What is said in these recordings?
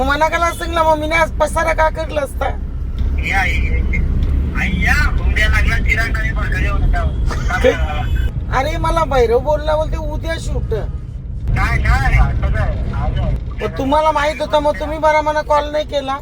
मग मना कला सांगला मम्मीने आज पसारा का करलं असता? या या उद्या लागला अरे मला भैरव बोलला बोलते उद्या शूट काय काय. मग तुम्हाला माहीत होतं मग तुम्ही बरा मला कॉल नाही केला.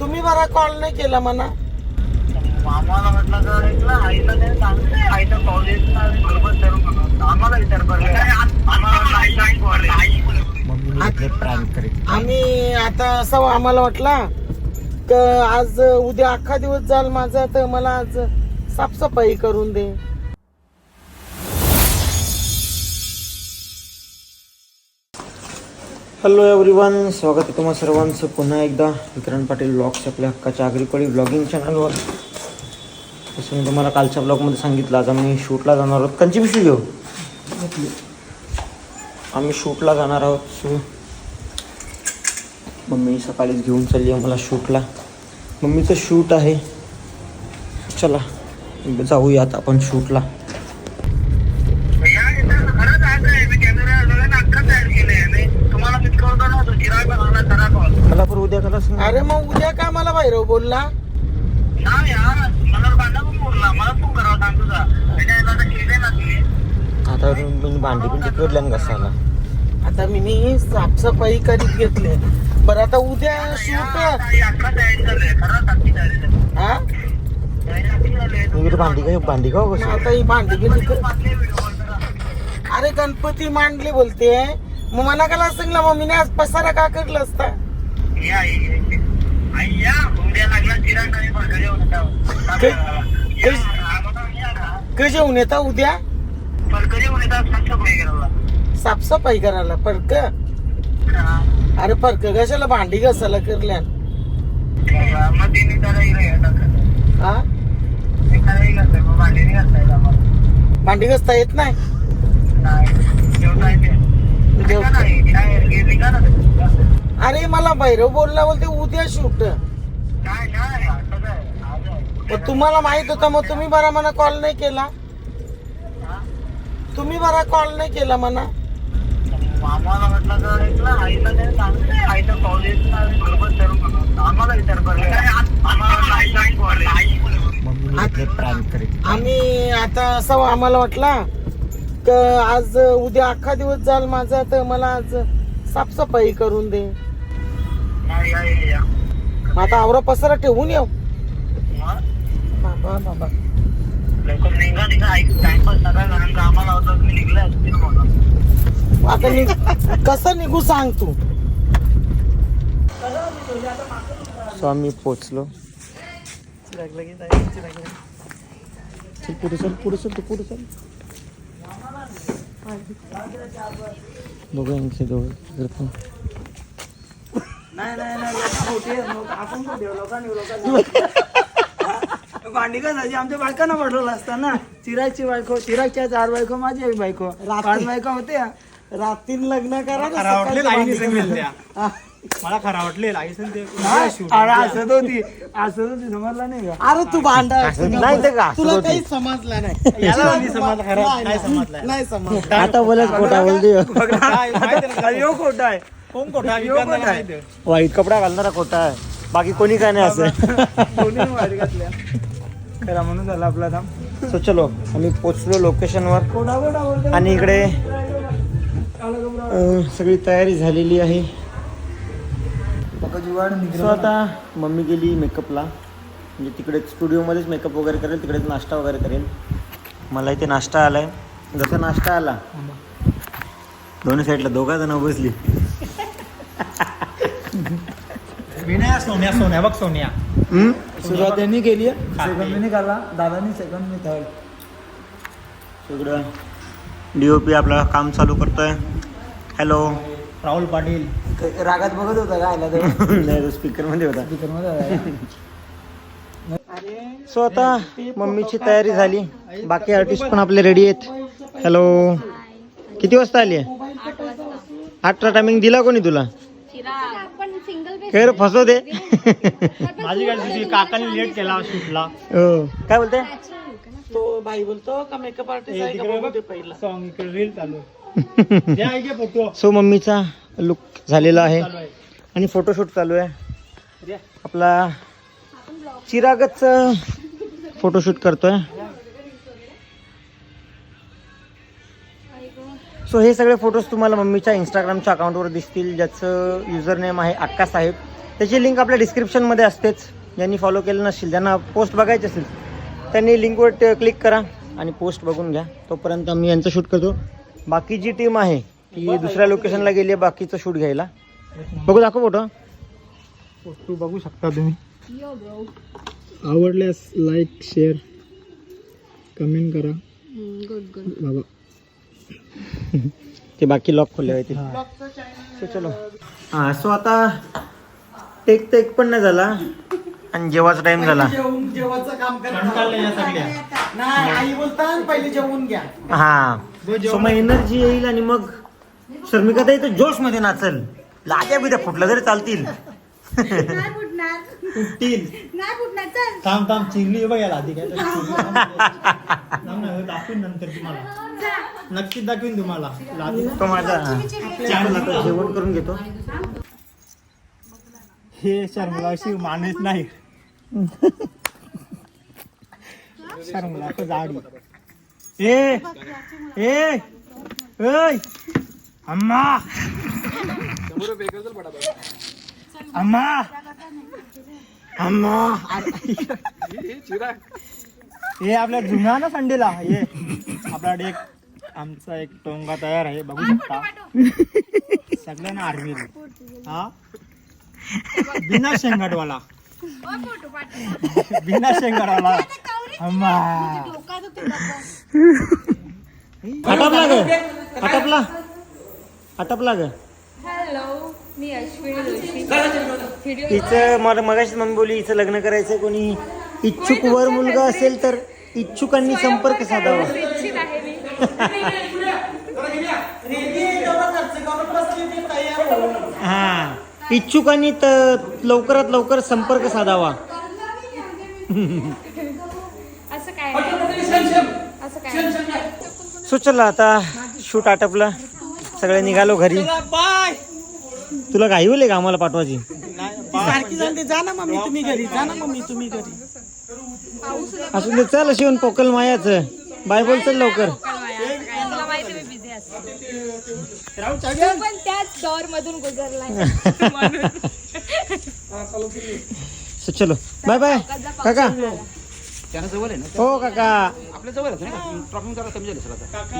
तुम्ही बरा कॉल नाही केला म्हणा. आम्हाला म्हटलं तर ऐकलं आईला नाही आईचं कॉलेजला बरोबर करून म्हणून आम्हाला विचार पडला आम्हाला आई नाही बोलले. आई बोलले. आम्ही आता असं आम्हाला वाटला क आज उद्या अख्खा दिवस जाल माझा तर मला आज साफसफाई करून दे. हॅलो एव्हरीवन स्वागत आहे तुम्हा सर्वांचं. पुन्हा एकदा विक्रांत पाटील ब्लॉग्स आपल्या हक्काच्या आगरीकोळी ब्लॉगिंग चॅनलवर जसं मी तुम्हाला कालच्या ब्लॉगमध्ये सांगितलं आज आम्ही शूटला जाणार आहोत. कंची पिशवी घेऊ? आम्ही शूटला जाणार आहोत. सो मम्मी सकाळीच घेऊन चालली आहे मला शूटला. मम्मीचं शूट आहे. चला जाऊयात आपण शूटला. मला पण उद्या करा. अरे मग उद्या का मला भैरव बोलला? पण आता केले ना तुम्ही आता मी भांडी करल्या ना घसाला आता मी साफसफाई करीत घेतले बरं आता उद्या शूट हा? भांडी काय भांडी का मग कसं आता ही भांडी करा. अरे गणपती मांडले बोलते. मग मना कला सांगला मम्मीने आज पसारा का करलं असता? या आई आई या. उद्या लागला चिराग आणि बरं जेवण जाऊ ते- या, आम्हाला या ना. क जेवण येता उद्या? साफसफाई करायला फरक अरे फरक कशाला भांडी घासायला करल्या हा? भांडी भांडी घासता येत नाही? अरे मला भैरव बोलला बोलते उद्या शूट. काय काय, तुम्हाला माहीत होता मग तुम्ही बरा मला कॉल नाही केला? तुम्ही बरा कॉल नाही केला म्हणा? आम्हाला म्हटलं तर ऐकलं आईला नाही सांगते आईचं कॉलेजला बरोबर करून म्हणून. आम्हाला विचार बोलले. आम्ही आता असं आम्हाला वाटला क आज उद्या अख्खा दिवस जाल माझा तर मला आज साफसफाई करून दे. नाही, या, या, या. मग आता आवरा पसारा ठेवून येऊ? बाबा बाबा. लवकर निघा निघा. आई टाइमपास नका कारण का आम्हाला होतं मी निघले असतील म्हणून. आता कसं निघू सांग तू? सो आम्ही पोचलो. चल पुढे चल पुढे चल तू पुढे चल. बघू यांचे तिकडे पण. भांडी कसायची आमच्या बायकांना पडवलं असतं ना. चिरागची बायको चिरागच्या चार बायको माझी एक बायको. पाच बायका होत्या. रात्री लग्न करा ना, खरा वाटले मला खरा वाटले ते अरे हसत होती हसत होती समजला नाही का? अरे तू भांडा नाही ते का? हसत तुला. काही समजलं नाही. याला नाही समजलं खरं. नाही, नाही नाही. समजलं. नाही समजलं. आता बोलत खोटा बोलते खोटा आहे. कोण कोठा विकांना? माहिती. वाईट कपडा घालणारा खोटा आहे. बाकी कोणी काय नाही असं. दोन्ही वाढ घातल्या. खरा म्हणून झाला आपला थांब सो चलो आम्ही पोचलो लोकेशनवर बोलतो आणि इकडे सगळी तयारी झालेली आहे. सो आता मम्मी गेली मेकअपला म्हणजे तिकडे स्टुडिओमध्येच मेकअप वगैरे करेल तिकडेच नाश्ता वगैरे करेल. मला इथे नाश्ता आलाय. जसा नाश्ता आला दोन्ही साईडला दोघा जण बसली. विनया सोन्या सोन्या बघ सोन्या? सुरुवात केली सेकंड मी काढला दादानी सेकंड मी थर्ड सगळं. डी ओ पी आपलं काम चालू करतोय. हॅलो राहुल पाटील. रागात बघत होता काय आला नाही स्पीकरमध्ये होता. सो आता मम्मीची तयारी झाली. बाकी आर्टिस्ट पण आपले रेडी आहेत. हॅलो किती वाजता आली आहे? आठला टायमिंग दिला कोणी तुला? आपण सिंगल खेळ फसवते माझी काय काकाने लेट केला शूटला हो. काय बोलते? तो भाई बोलतो का मेकअप आर्टिस्ट आहे का बघू दे पहिला. सॉंग इकडे रील चालू आहे. द्या इथे फोटो सो मम्मीचा लुक झालेला आहे. चालू आहे. आणि फोटोशूट चालू आहे. द्या. आपला चिरागच फोटोशूट करतोय. सो हे सगळे फोटोज तुम्हाला मम्मीच्या इंस्टाग्रामच्या अकाउंटवर दिसतील. ज्याचं युजर नेम आहे अक्का साहेब त्याची लिंक आपल्या डिस्क्रिप्शनमध्ये असतेच. ज्यांनी फॉलो केलं नसेल ज्यांना पोस्ट बघायची असेल त्यांनी लिंकवर क्लिक करा आणि पोस्ट बघून घ्या. तोपर्यंत आम्ही यांचं शूट करतो. बाकी जी टीम आहे ती दुसऱ्या लोकेशनला गेली आहे बाकीचं शूट घ्यायला. बघू दाखव फोटो फोटो बघू शकता तुम्ही. आवडल्यास लाईक शेअर कमेंट करा. बाबा. ते बाकी लॉक खोलले होते. चलो. हा सो आता टेक तर एक पण नाही झाला. आणि जेवाचा टाइम झाला. जेवून जेवायचं काम कंटाळले या सगळ्या नाही आई बोलतात पहिले जेवून घ्या. हा. सो मग एनर्जी येईल आणि मग शर्मिका ताई तर जोशमध्ये नाचल. लाट्या बिट्या फुटल्या तरी चालतील. तीन थांब थांब चिरली बघ याला. आधी काय तर चिरली. थांब ना, दाखवीन नंतर तुम्हाला. नक्कीच दाखवीन तुम्हाला. लादी. तो माझा चॅनल आता जेवण करून घेतो. हे. शर्मलाशी मानेच नाही. शर्मला जाडी. ए ए अम्मा. अम्मा. अम्मा. हे आपल्या जुन्या ना संडेला हे. आपला एक आमचा एक टोंगा तयार आहे बघू शकता. सगळ्यांना आर्मी हा? बिना शेंगाटवाला. बिना शेंगाटवाला अम्मा. आटपला ग. आटपला. आटपला ग. हॅलो मी अश्विनी जोशी. व्हिडिओ हिचं मला मगाशी मम्मी बोली हिचं लग्न करायचं कोणी इच्छुक वर मुलगा असेल तर इच्छुकांनी संपर्क साधावा. इच्छित आहे मी. हा. इच्छुकांनी तर लवकरात लवकर संपर्क साधावा. असं काय? काय? आता शूट आटपलं. सगळे निघालो घरी. बाय. तुला घाई होईल का आम्हाला पाठवायची? सारखी जाते जा ना मम्मी तुम्ही घरी जा ना मम्मी तुम्ही घरी. दे चल शिवून पोकल मायाच. बाय बोल चल लवकर तुला माहिती मी बिझी असते पण त्याच दौर मधून गुजरला So, चलो बाय बाय काका हो काका.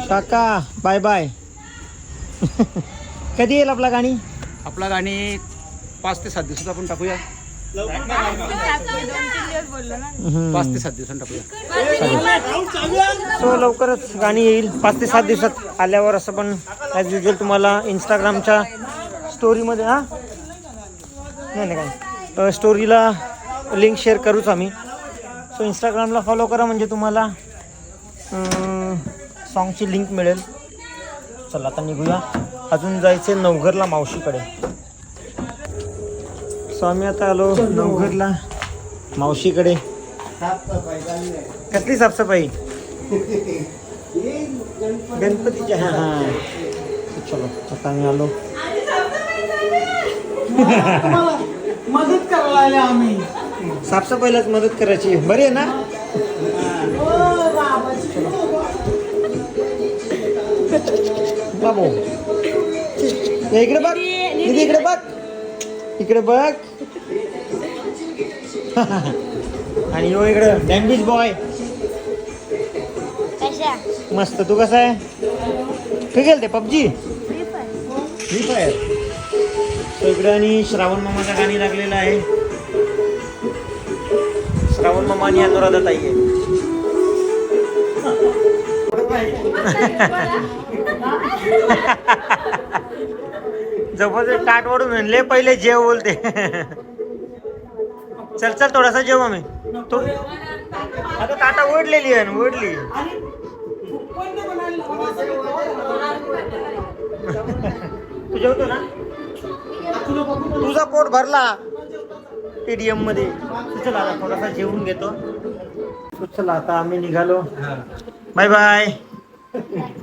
काका. बाय बाय कधी येईल आपला गाणी? आपला गाणी पाच ते सात दिवसात आपण टाकूया. पाच ते सात दिवसांत टाकूया सो लवकरच गाणी येईल. पाच ते सात दिवसात आल्यावर असं पण ॲज युजल तुम्हाला इंस्टाग्रामच्या स्टोरीमध्ये हा? नाही नाही काय स्टोरीला लिंक शेअर करूच आम्ही. सो इंस्टाग्रामला फॉलो करा म्हणजे तुम्हाला सॉन्गची लिंक मिळेल. चला आता निघूया. अजून जायचे नवघरला मावशीकडे. सो आम्ही आता आलो नवघरला मावशीकडे. कसली साफसफाई? गणपतीच्या हा हा. चलो आता आम्ही आलो. मदत करायला आले आम्ही साफसफाईलाच मदत करायची. बरी आहे ना? बाबू. इकडे बघ. इकडे. बघ. इकडे बघ. आणि यो इकडे डॅम्बिज बॉय कशा? मस्त तू कसा आहे? काय ते पबजी? फ्री फायर तो इकडे आणि श्रावण मामाचं गाणी लागलेलं आहे. श्रावण मामा आणि अनुराधा ताई आहे. जबरदस्त ताट ओढून म्हणले पहिले जेव बोलते. चल चल थोडासा जेव्हा आम्ही. तो आता ताटा ओढलेली आहे ना, ओढली. तू जेवतो ना? तुझा पोट भरला. टीडीएममध्ये. तू चला आता थोडासा जेवून घेतो. तू चला आता आम्ही निघालो. बाय बाय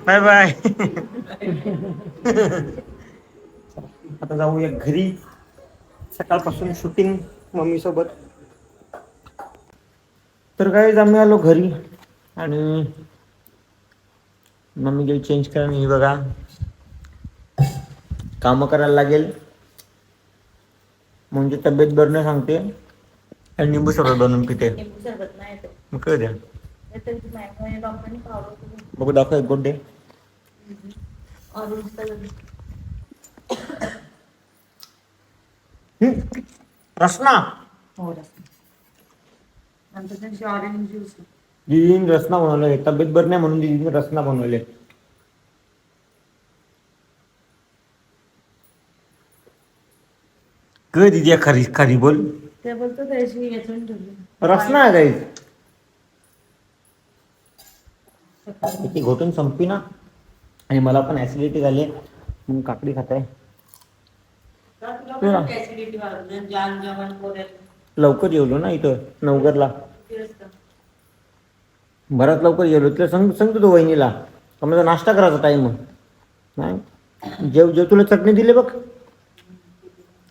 बाय बाय आता जाऊया घरी. सकाळपासून शूटिंग मम्मी सोबत तर काय आम्ही आलो घरी आणि मम्मी गेली चेंज करा ही बघा. कामं करायला लागेल. म्हणजे तब्येत बरं नाही सांगते. आणि निंबू सरबत बनवून पिते. मग कळ द्या. बघू दाखव एक गुड डे रसना. दीदीने रसना बनवले तब्येत बरं नाही म्हणून दीदीने रसना बनवले क दीदी खरी खरी बोल. ते बोलतो त्याची याचून ठेवली. रसना आहे गाईज. ती घोटून संपी ना. आणि मला पण ऍसिडिटी झाली. म्हणून काकडी खात आहे लवकर जेवलो ना इथं नवगरला. बराच लवकर गेलो तुला सांग सांगतो तो वहिनीला. का माझा नाश्ता करायचा टाईम नाही? जेव जेव तुला चटणी दिली बघ.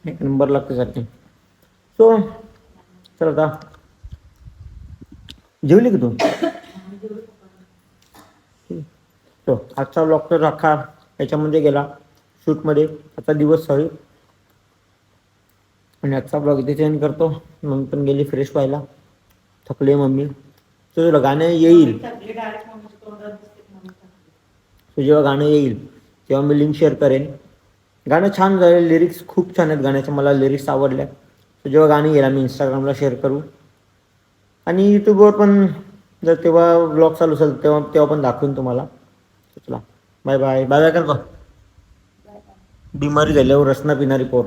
एक नंबर लागते चटणी. सो चल आता. जेवली की तू? तो आजचा ब्लॉग तर अख्खा याच्यामध्ये गेला. शूटमध्ये. आता दिवस सॉरी. आणि आजचा ब्लॉग इथे चेंज करतो. मम्मी पण गेली फ्रेश व्हायला. थकले मम्मी. तो तुला गाणं येईल. तो जेव्हा गाणं येईल तेव्हा मी लिंक शेअर करेन. गाणं छान झालं लिरिक्स खूप छान आहेत गाण्याचे मला लिरिक्स आवडल्या तर जेव्हा गाणी येईल आम्ही इंस्टाग्रामला शेअर करू. आणि यूट्यूबवर पण जर तेव्हा ब्लॉग चालू असेल तेव्हा तेव्हा पण दाखवेन तुम्हाला. चला बाय बाय बाय बाय कर बिमारी झाल्यावर रसना पिणारी पोर.